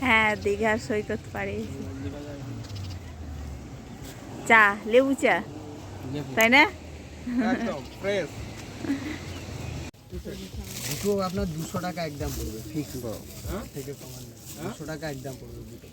হ্যাঁ দীঘার সৈকত পাড়ে চা লেবু চা তাই না? দুটো আপনার দুশো টাকা একদম পড়বে ফিক্স হ্যাঁ? থেকে কমান দুশো টাকা একদম পড়বে দুটো।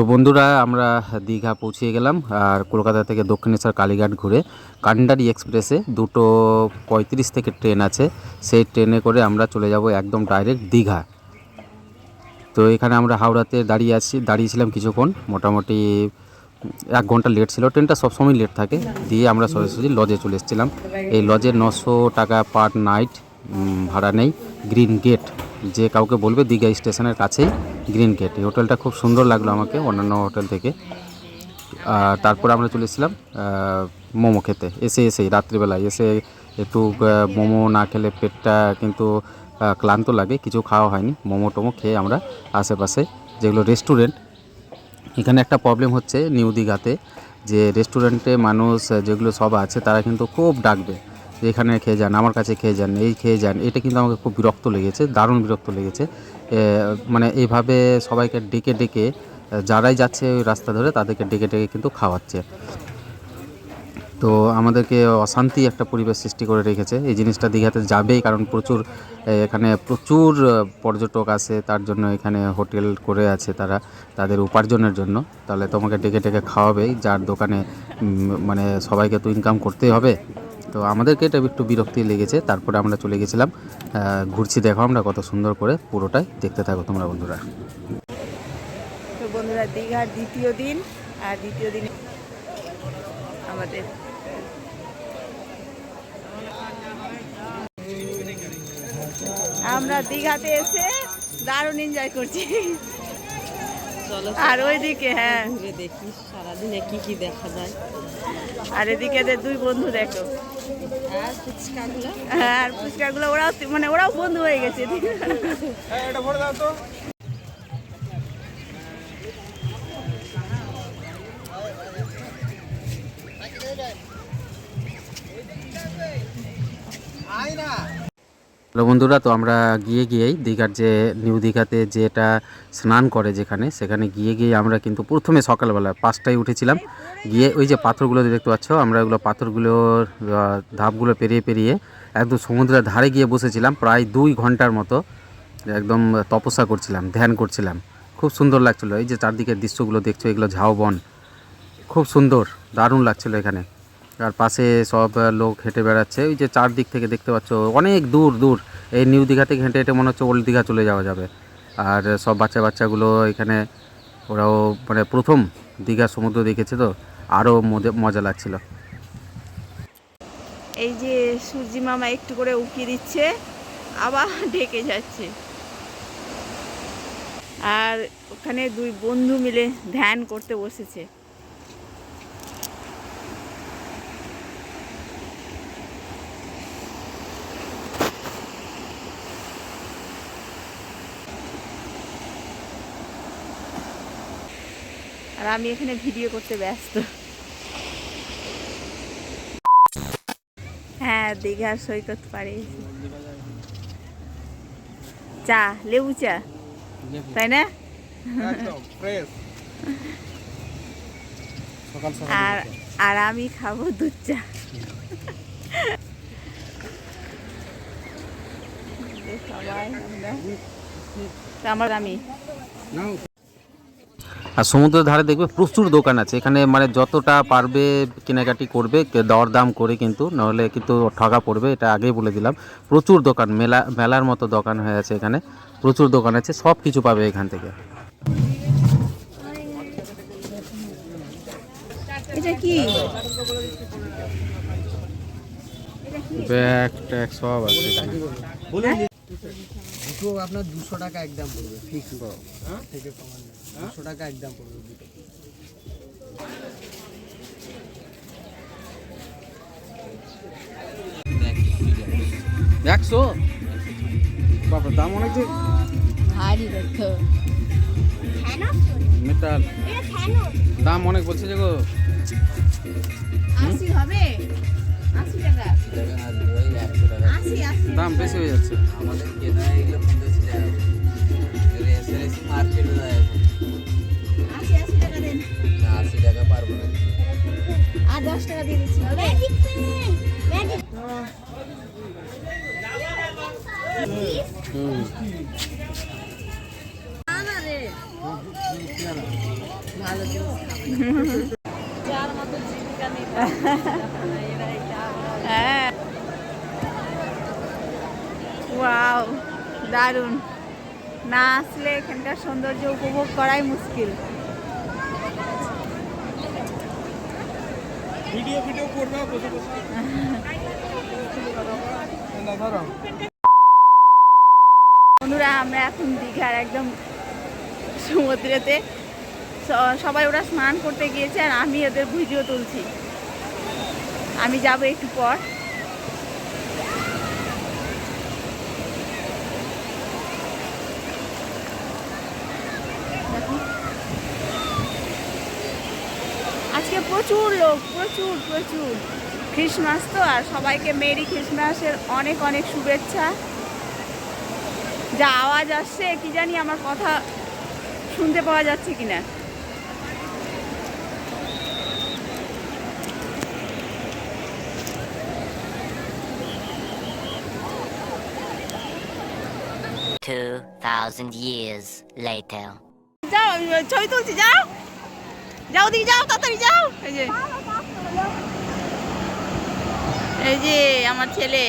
তো বন্ধুরা, আমরা দীঘা পৌঁছে গেলাম, আর কলকাতা থেকে দক্ষিণেশ্বর কালীঘাট ঘুরে কান্ডারি এক্সপ্রেসে দুটো পঁয়ত্রিশ থেকে ট্রেন আছে। সেই ট্রেনে করে আমরা চলে যাব একদম ডাইরেক্ট দীঘা। তো এখানে আমরা হাওড়াতে দাঁড়িয়ে আছি, দাঁড়িয়েছিলাম কিছুক্ষণ, মোটামুটি এক ঘণ্টা লেট ছিল। ট্রেনটা সবসময় লেট থাকে, দিয়ে আমরা সরাসরি লজে চলে এসেছিলাম। এই লজে নশো টাকা পার নাইট ভাড়া নেই। গ্রিন গেট যে কাউকে বলবে দীঘা স্টেশনের কাছেই। গ্রিন গেট এই হোটেলটা খুব সুন্দর লাগল আমাকে, অন্যান্য হোটেল থেকে। তারপর আমরা চলে মোমো খেতে। এসে এসেই, রাত্রিবেলায়। এসে একটু মোমো না খেলে পেটটা কিন্তু ক্লান্ত লাগে, কিছু খাওয়া হয়নি। মোমো টোমো খেয়ে আমরা আশেপাশে, যেগুলো রেস্টুরেন্ট, এখানে একটা প্রবলেম হচ্ছে নিউ দীঘাতে, যে রেস্টুরেন্টে মানুষ, যেগুলো সব আছে, তারা কিন্তু খুব ডাকবে, যে এখানে খেয়ে যান, আমার কাছে খেয়ে যান, এই খেয়ে যান। এটা কিন্তু আমাকে খুব বিরক্ত লেগেছে, দারুণ বিরক্ত লেগেছে। মানে এইভাবে সবাইকে ডেকে ডেকে যারাই যাচ্ছে ওই রাস্তা ধরে তাদেরকে ডেকে ডেকে কিন্তু খাওয়াচ্ছে। তো আমাদেরকে অশান্তি একটা পরিবেশ সৃষ্টি করে রেখেছে। এই জিনিসটা দীঘাতে যাবেই কারণ প্রচুর এখানে প্রচুর পর্যটক আসে তার জন্য এখানে হোটেল করে আছে তারা তাদের উপার্জনের জন্য। তাহলে তোমাকে ডেকে ডেকে খাওয়াবেই, যার দোকানে মানে সবাইকে তো ইনকাম করতেই হবে। তো আমাদেরকে এটা একটু বিরক্তি লেগেছে তারপরে আমরা চলে গেছিলাম ঘুরছি দেখো আমরা কত সুন্দর করে পুরোটাই দেখতে থাকো তোমরা বন্ধুরা। তো বন্ধুরা দীঘার দ্বিতীয় দিন আর দ্বিতীয় দিনে আমাদের আমরা দীঘাতে এসে দারুণ এনজয় করছি। চলো আর ওইদিকে হ্যাঁ। দেখি সারাদিনে কি কি দেখা যায়। আর এদিকে এদের দুই বন্ধু দেখো। আর ফুচকাগুলো? হ্যাঁ ফুচকাগুলো ওরাও মানে ওরাও বন্ধু হয়ে গেছে। হ্যালো বন্ধুরা, তো আমরা গিয়ে গিয়েই দীঘার যে নিউ দীঘাতে যেটা স্নান করে যেখানে, সেখানে গিয়ে গিয়ে আমরা কিন্তু প্রথমে সকালবেলা পাঁচটায় উঠেছিলাম। গিয়ে ওই যে পাথরগুলো দেখতে পাচ্ছ, আমরা ওগুলো পাথরগুলোর ধাপগুলো পেরিয়ে পেরিয়ে একদম সমুদ্রের ধারে গিয়ে বসেছিলাম, প্রায় দুই ঘণ্টার মতো একদম তপস্যা করছিলাম, ধ্যান করছিলাম। খুব সুন্দর লাগছিল, এই যে চারদিকের দৃশ্যগুলো দেখছ, এগুলো ঝাউবন। খুব সুন্দর, দারুণ লাগছিল এখানে। আর পাশে সব লোক হেঁটে বেড়াচ্ছে। ওই যে চারদিক থেকে দেখতে পাচ্ছ, অনেক দূর দূর। এই নিউ দীঘা থেকে হেঁটে হেঁটে মনে হচ্ছে ওল্ড দীঘা চলে যাওয়া যাবে। আর সব বাচ্চা বাচ্চাগুলো এখানে, ওরাও মানে প্রথম দীঘা সমুদ্র দেখেছে তো, আরও মজা লাগছিল। এই যে সূর্যি মামা একটু করে উকিয়ে দিচ্ছে, আবার ঢেকে যাচ্ছে। আর ওখানে দুই বন্ধু মিলে ধ্যান করতে বসেছে। আর আমি এখানে ভিডিও করতে ব্যস্ত। হ্যাঁ দীঘার সৈকত পাড়ে চা লেবু চা তাই না? আর আর আমি খাব দুধ চা। সবাই আমরা আমার আমি আর সমুদ্রের ধারে দেখবে প্রচুর দোকান আছে। এখানে মানে যতটা পারবে কেনাকাটি করবে কে- দরদাম করে কিন্তু নাহলে কিন্তু ঠগা পড়বে এটা আগেই বলে দিলাম। প্রচুর দোকান মেলা মেলার মতো দোকান হয়ে আছে এখানে। প্রচুর দোকান আছে সব কিছু পাবে এখান থেকে। এটা কি? ব্যাগ ট্যাগ সব আছে এখানে। আপনার দুশো টাকা একদম পড়বে ফিক্স থেকে কমান নেই দুশো টাকা একদম পড়বে দুটো একশো বাবা দাম অনেক যে ভারী দেখো। মেটাল দাম অনেক বলছে যে গো। আশি হবে। আশি টাকা। দাম বেশি হয়ে যাচ্ছে। আমাদের কেনা এগুলো পঞ্চাশ টাকা। মার্কেটে দশ টাকা দিয়ে দিচ্ছি। হ্যাঁ। ওয়াও দারুণ। না আসলে এখানকার সৌন্দর্য উপভোগ করাই মুশকিল। ভিডিও ভিডিও বসে বসে। বন্ধুরা, আমরা এখন দীঘার একদম সমুদ্রেতে। সবাই ওরা স্নান করতে গিয়েছে আর আমি ওদের ভিডিও তুলছি। আমি যাব একটু পর দেখো। আজকে প্রচুর লোক প্রচুর প্রচুর। খ্রিসমাস তো আর সবাইকে মেরি খ্রিসমাসের অনেক অনেক শুভেচ্ছা। যা আওয়াজ আসছে কি জানি আমার কথা শুনতে পাওয়া যাচ্ছে কিনা। Two thousand years later. যাও ছবি তুলছি যাও। যাও দিকে যাও তাড়াতাড়ি যাও। এই যে। এই যে আমার ছেলে।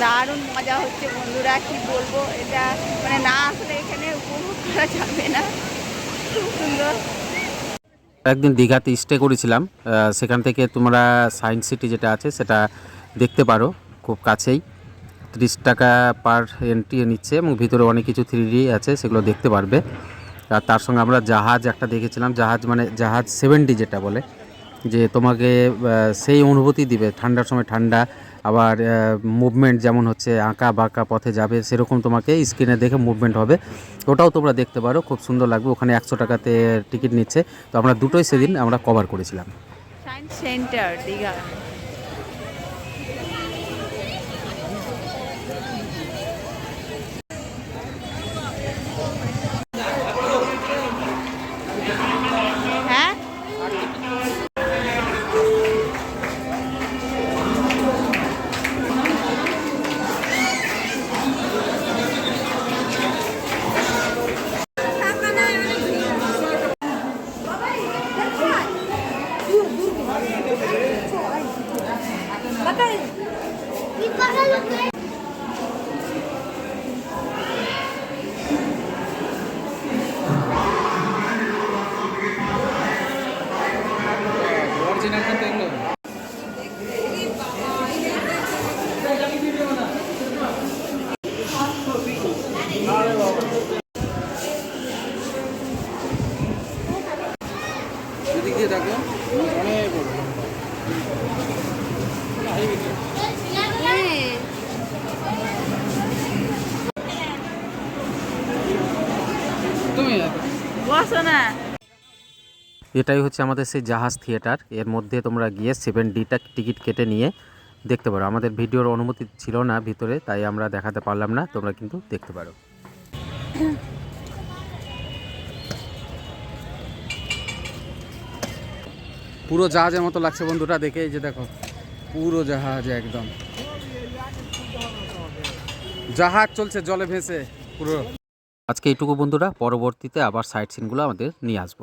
দারুণ মজা হচ্ছে বন্ধুরা কি বলব, এটা মানে না আসলে এখানে উপভোগ করা যাবে না। খুব সুন্দর। একদিন দীঘাতে স্টে করেছিলাম সেখান থেকে তোমরা সায়েন্স সিটি যেটা আছে সেটা দেখতে পারো, খুব কাছেই। ত্রিশ টাকা পার এন্ট্রি নিচ্ছে এবং ভিতরে অনেক কিছু থ্রি আছে, সেগুলো দেখতে পারবে। আর তার সঙ্গে আমরা জাহাজ একটা দেখেছিলাম, জাহাজ মানে জাহাজ সেভেন ডি যেটা বলে, যে তোমাকে সেই অনুভূতি দিবে, ঠান্ডার সময় ঠান্ডা আবার মুভমেন্ট যেমন হচ্ছে, আঁকা বাঁকা পথে যাবে, সেরকম তোমাকে স্ক্রিনে দেখে মুভমেন্ট হবে। ওটাও তোমরা দেখতে পারো, খুব সুন্দর লাগবে। ওখানে একশো টাকাতে টিকিট নিচ্ছে। তো আমরা দুটোই সেদিন আমরা কভার করেছিলাম। Science centre Digha. এটাই হচ্ছে আমাদের সেই জাহাজ থিয়েটার। এর মধ্যে তোমরা গিয়ে সেভেন ডিটা টিকিট কেটে নিয়ে দেখতে পারো। আমাদের ভিডিওর অনুমতি ছিল না ভিতরে তাই আমরা দেখাতে পারলাম না। তোমরা কিন্তু দেখতে পারো। পুরো জাহাজের মতো লাগছে বন্ধুটা দেখে এই যে দেখো। পুরো জাহাজ একদম। জাহাজ চলছে জলে ভেসে পুরো। আজকে এইটুকু বন্ধুরা পরবর্তীতে আবার সাইট সিনগুলো আমাদের নিয়ে আসব।